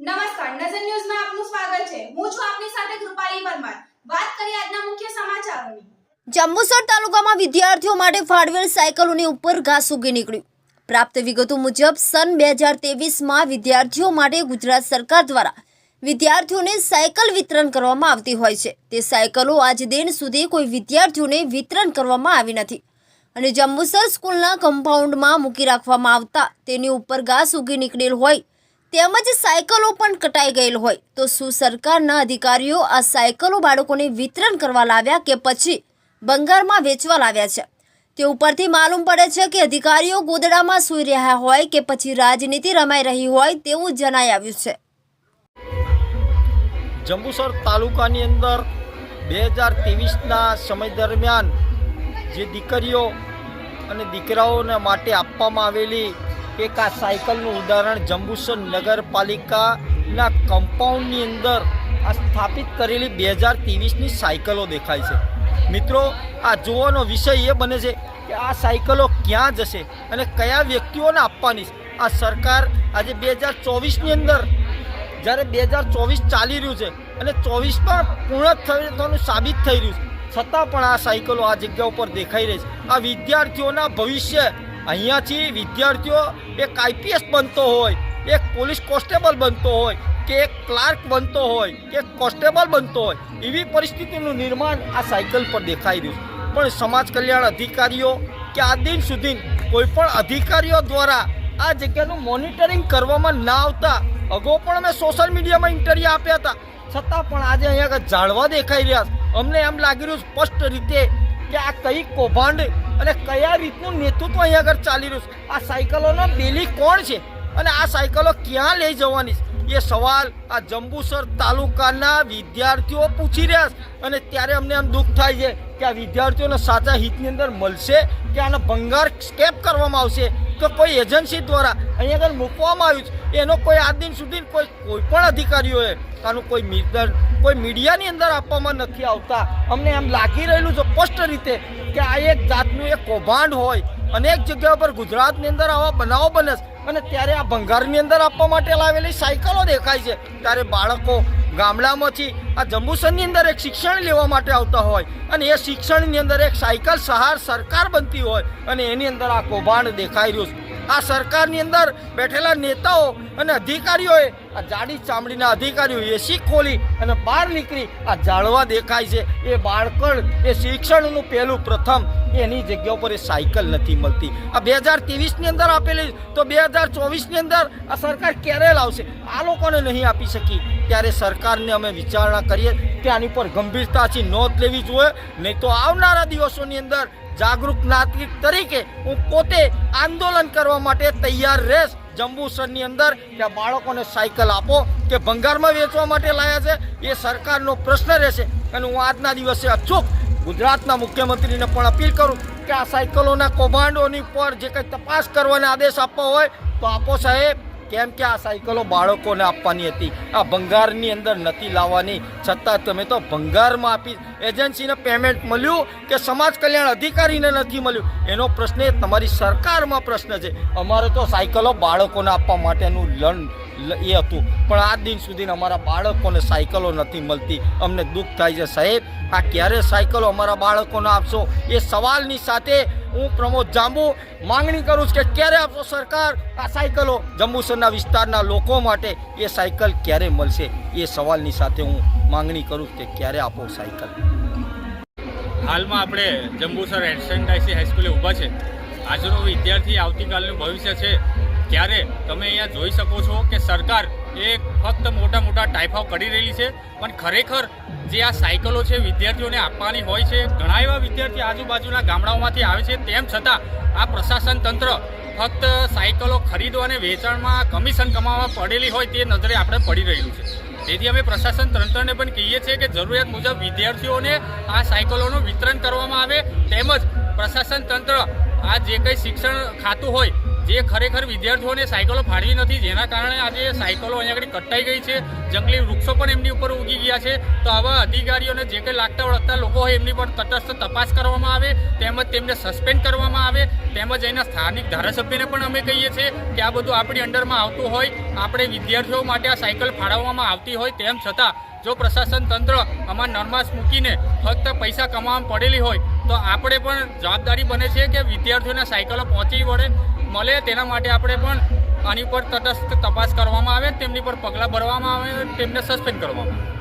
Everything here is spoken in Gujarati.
નમસ્કાર, નજર ન્યૂઝમાં આપનું સ્વાગત છે. હું છું આપની સાથે કૃપાલી પરમાર. વાત કરીએ આજના મુખ્ય સમાચારોની. જંબુસર તાલુકામાં વિદ્યાર્થીઓ માટે ફાળવેલ સાયકલોની ઉપર ઘાસ ઉગી નીકળ્યું પ્રાપ્ત વિગતો મુજબ, સન બે હજાર તેવીસમાં વિદ્યાર્થીઓ માટે ગુજરાત સરકાર દ્વારા વિદ્યાર્થીઓને સાયકલ વિતરણ કરવામાં આવતી હોય છે. તે સાયકલો આજ દિન સુધી કોઈ વિદ્યાર્થીઓને વિતરણ કરવામાં આવી નથી. અને જંબુસર સ્કૂલના કમ્પાઉન્ડમાં મૂકી રાખવામાં આવતા તેની ઉપર ઘાસ ઉગી નીકળેલ હોય તેમજ સાયકલો પણ કટાઈ ગયેલ હોય. તો શું સરકારના અધિકારીઓ આ સાયકલો બાળકોને વિતરણ કરવા લાવ્યા કે પછી બંગાળમાં વેચવા લાવ્યા છે? તે ઉપરથી માલુમ પડે છે કે અધિકારીઓ ગોદડામાં સૂઈ રહ્યા હોય કે પછી રાજનીતિ રમાઈ રહી હોય તેવું જણાઈ આવ્યું છે. જંબુસર તાલુકાની અંદર બે હજાર ત્રેવીસના સમય દરમિયાન જે દીકરીઓ અને દીકરાઓને માટે આપવામાં આવેલી એક આ સાયકલનું ઉદાહરણ જંબુસર નગરપાલિકાના કમ્પાઉન્ડની અંદર આ સ્થાપિત કરેલી બે હજાર ત્રેવીસની સાયકલો દેખાય છે. મિત્રો, આ જોવાનો વિષય એ બને છે કે આ સાયકલો ક્યાં જશે અને કયા વ્યક્તિઓને આપવાની આ સરકાર આજે બે હજાર ચોવીસની અંદર, જ્યારે બે હજાર ચોવીસ ચાલી રહ્યું છે અને ચોવીસમાં પૂર્ણ થવાનું સાબિત થઈ રહ્યું છે. છતાં પણ આ સાયકલો આ જગ્યા ઉપર દેખાઈ રહી છે. આ વિદ્યાર્થીઓના ભવિષ્ય અહીંયાથી વિદ્યાર્થીઓ એક આઈપીએસ બનતો હોય, એક પોલીસ કોન્સ્ટેબલ બનતો હોય, કે એક ક્લાર્ક બનતો હોય, કે એક કોન્સ્ટેબલ બનતો હોય, એવી પરિસ્થિતિનું નિર્માણ આ સાયકલ પર દેખાઈ રહ્યું પણ સમાજ કલ્યાણ અધિકારીઓ કે આ દિન સુધી કોઈપણ અધિકારીઓ દ્વારા આ જગ્યાનું મોનિટરિંગ કરવામાં ના આવતા, અગાઉ પણ અમે સોશિયલ મીડિયામાં ઇન્ટરવ્યૂ આપ્યા હતા. છતાં પણ આજે અહીંયા ઝાડવા દેખાઈ રહ્યા અમને એમ લાગી રહ્યું સ્પષ્ટ રીતે કે આ કઈ કૌભાંડ અને કયા રીતનું નેતૃત્વ અહીંયા આગળ ચાલી રહ્યું છે? આ સાયકલોનો બેલી કોણ છે? અને આ સાયકલો ક્યાં લઈ જવાની છે? એ સવાલ આ જંબુસર તાલુકાના વિદ્યાર્થીઓ પૂછી રહ્યા છે. અને ત્યારે અમને એમ દુઃખ થાય છે કે આ વિદ્યાર્થીઓને સાચા હિતની અંદર મળશે? કે આનો ભંગાર સ્કેપ કરવામાં આવશે? કે કોઈ એજન્સી દ્વારા અહીંયા આગળ મૂકવામાં આવ્યું છે, એનો કોઈ આ દિન સુધી કોઈ કોઈ પણ અધિકારીઓએ આનું કોઈ મીટર કોઈ મીડિયાની અંદર આપવામાં નથી આવતા. અમને એમ લાગી રહેલું છે સ્પષ્ટ રીતે કે આ એક જાતનું એક કૌભાંડ હોય અનેક જગ્યા પર ગુજરાતની અંદર આવા બનાવો બને અને ત્યારે આ ભંગારની અંદર આપવા માટે લાવેલી સાયકલો દેખાય છે. ત્યારે બાળકો ગામડામાંથી આ જંબુસરની અંદર એક શિક્ષણ લેવા માટે આવતા હોય અને એ શિક્ષણની અંદર એક સાયકલ સહાર સરકાર બનતી હોય અને એની અંદર આ કૌભાંડ દેખાઈ રહ્યું છે. આ સરકારની અંદર બેઠેલા નેતાઓ અને અધિકારીઓએ આ જાડી ચામડીના અધિકારીઓ એસી ખોલી અને બહાર નીકળી આ જાળવા દેખાય છે. એ બાળકણ, એ શિક્ષણનું પહેલું પ્રથમ એની જગ્યા ઉપર એ સાયકલ નથી મળતી. આ બે હજાર ત્રેવીસની અંદર આપેલી, તો બે હજાર ચોવીસની અંદર આ સરકાર ક્યારે લાવશે? આ લોકોને નહીં આપી શકી. ત્યારે સરકારને અમે વિચારણા કરીએ. ત્યાંની પર ગંભીરતાથી નોંધ લેવી જોઈએ. નહીં તો આવનારા દિવસોની અંદર જાગૃત નાગરિક તરીકે હું પોતે આંદોલન કરવા માટે તૈયાર રહેશ. જંબુસરની અંદર કે બાળકોને સાયકલ આપો કે ભંગારમાં વેચવા માટે લાયા છે. એ સરકારનો પ્રશ્ન રહેશે. અને હું આજના દિવસે અચૂક ગુજરાતના મુખ્યમંત્રીને પણ અપીલ કરું કે આ સાયકલોના કૌભાંડોની પર જે કંઈ તપાસ કરવાના આદેશ આપવા હોય તો આપો સાહેબ. કેમ કે આ સાયકલો બાળકોને આપવાની હતી? આ ભંગારની અંદર નથી લાવવાની. છતાં તમે તો ભંગારમાં આપી એજન્સીને પેમેન્ટ મળ્યું કે સમાજ કલ્યાણ અધિકારીને નથી મળ્યું? એનો પ્રશ્ન એ તમારી સરકારમાં પ્રશ્ન છે. અમારે તો સાયકલો બાળકોને આપવા માટેનું લણ એ હતું. પણ આ દિન સુધી અમારા બાળકોને સાયકલો નથી મળતી. અમને દુઃખ થાય છે સાહેબ. આ ક્યારે સાયકલો અમારા બાળકોને આપશો? એ સવાલની સાથે હું પ્રમોદ જાંબુ, માંગણી કરું છું કે ક્યારે આપશો સરકાર? આ સાયકલો જંબુસરના વિસ્તારના લોકો માટે એ સાયકલ ક્યારે મળશે? એ સવાલની સાથે હું માંગણી કરું કે ક્યારે આપો સાયકલ? હાલમાં આપણે જંબુસર એસએનડાઈસી હાઈસ્કૂલે ઊભા છે. આજનો વિદ્યાર્થી આવતીકાલનું ભવિષ્ય છે. ત્યારે તમે અહીંયા જોઈ શકો છો કે સરકાર એ ફક્ત મોટા મોટા ટાઈફાઓ કરી રહેલી છે. પણ ખરેખર જે આ સાયકલો છે વિદ્યાર્થીઓને આપવાની હોય છે, ઘણા એવા વિદ્યાર્થી આજુબાજુના ગામડાઓમાંથી આવે છે. તેમ છતાં આ પ્રશાસન તંત્ર ફક્ત સાયકલો ખરીદવા અને વેચાણમાં કમિશન કમાવા પડેલી હોય તે નજરે આપણે પડી રહ્યું છે. તેથી અમે પ્રશાસન તંત્રને પણ કહીએ છીએ કે જરૂરિયાત મુજબ વિદ્યાર્થીઓને આ સાયકલોનું વિતરણ કરવામાં આવે. તેમજ પ્રશાસન તંત્ર આ જે કંઈ શિક્ષણ ખાતું હોય જે ખરેખર વિદ્યાર્થીઓને સાયકલો ફાળવી નથી, જેના કારણે આજે સાયકલો અહીંયા આગળ કટાઈ ગઈ છે, જંગલી વૃક્ષો પણ એમની ઉપર ઉગી ગયા છે, તો આવા અધિકારીઓને જે કંઈ લાગતા વળગતા લોકો હોય એમની પર તટસ્થ તપાસ કરવામાં આવે, તેમજ તેમને સસ્પેન્ડ કરવામાં આવે, તેમજ એના સ્થાનિક ધારાસભ્યને પણ અમે કહીએ છીએ કે આ બધું આપણી અંડરમાં આવતું હોય, આપણે વિદ્યાર્થીઓ માટે આ સાયકલ ફાળવવામાં આવતી હોય, તેમ છતાં જો પ્રશાસન તંત્ર આમાં નરમાશ મૂકીને ફક્ત પૈસા કમાવામાં પડેલી હોય, તો આપણે પણ જવાબદારી બને છે કે વિદ્યાર્થીઓને સાયકલો પહોંચી વળે મળે તેના માટે આપણે પણ આની પર તટસ્થ તપાસ કરવામાં આવે, તેમની પર પગલાં ભરવામાં આવે, તેમને સસ્પેન્ડ કરવામાં આવે.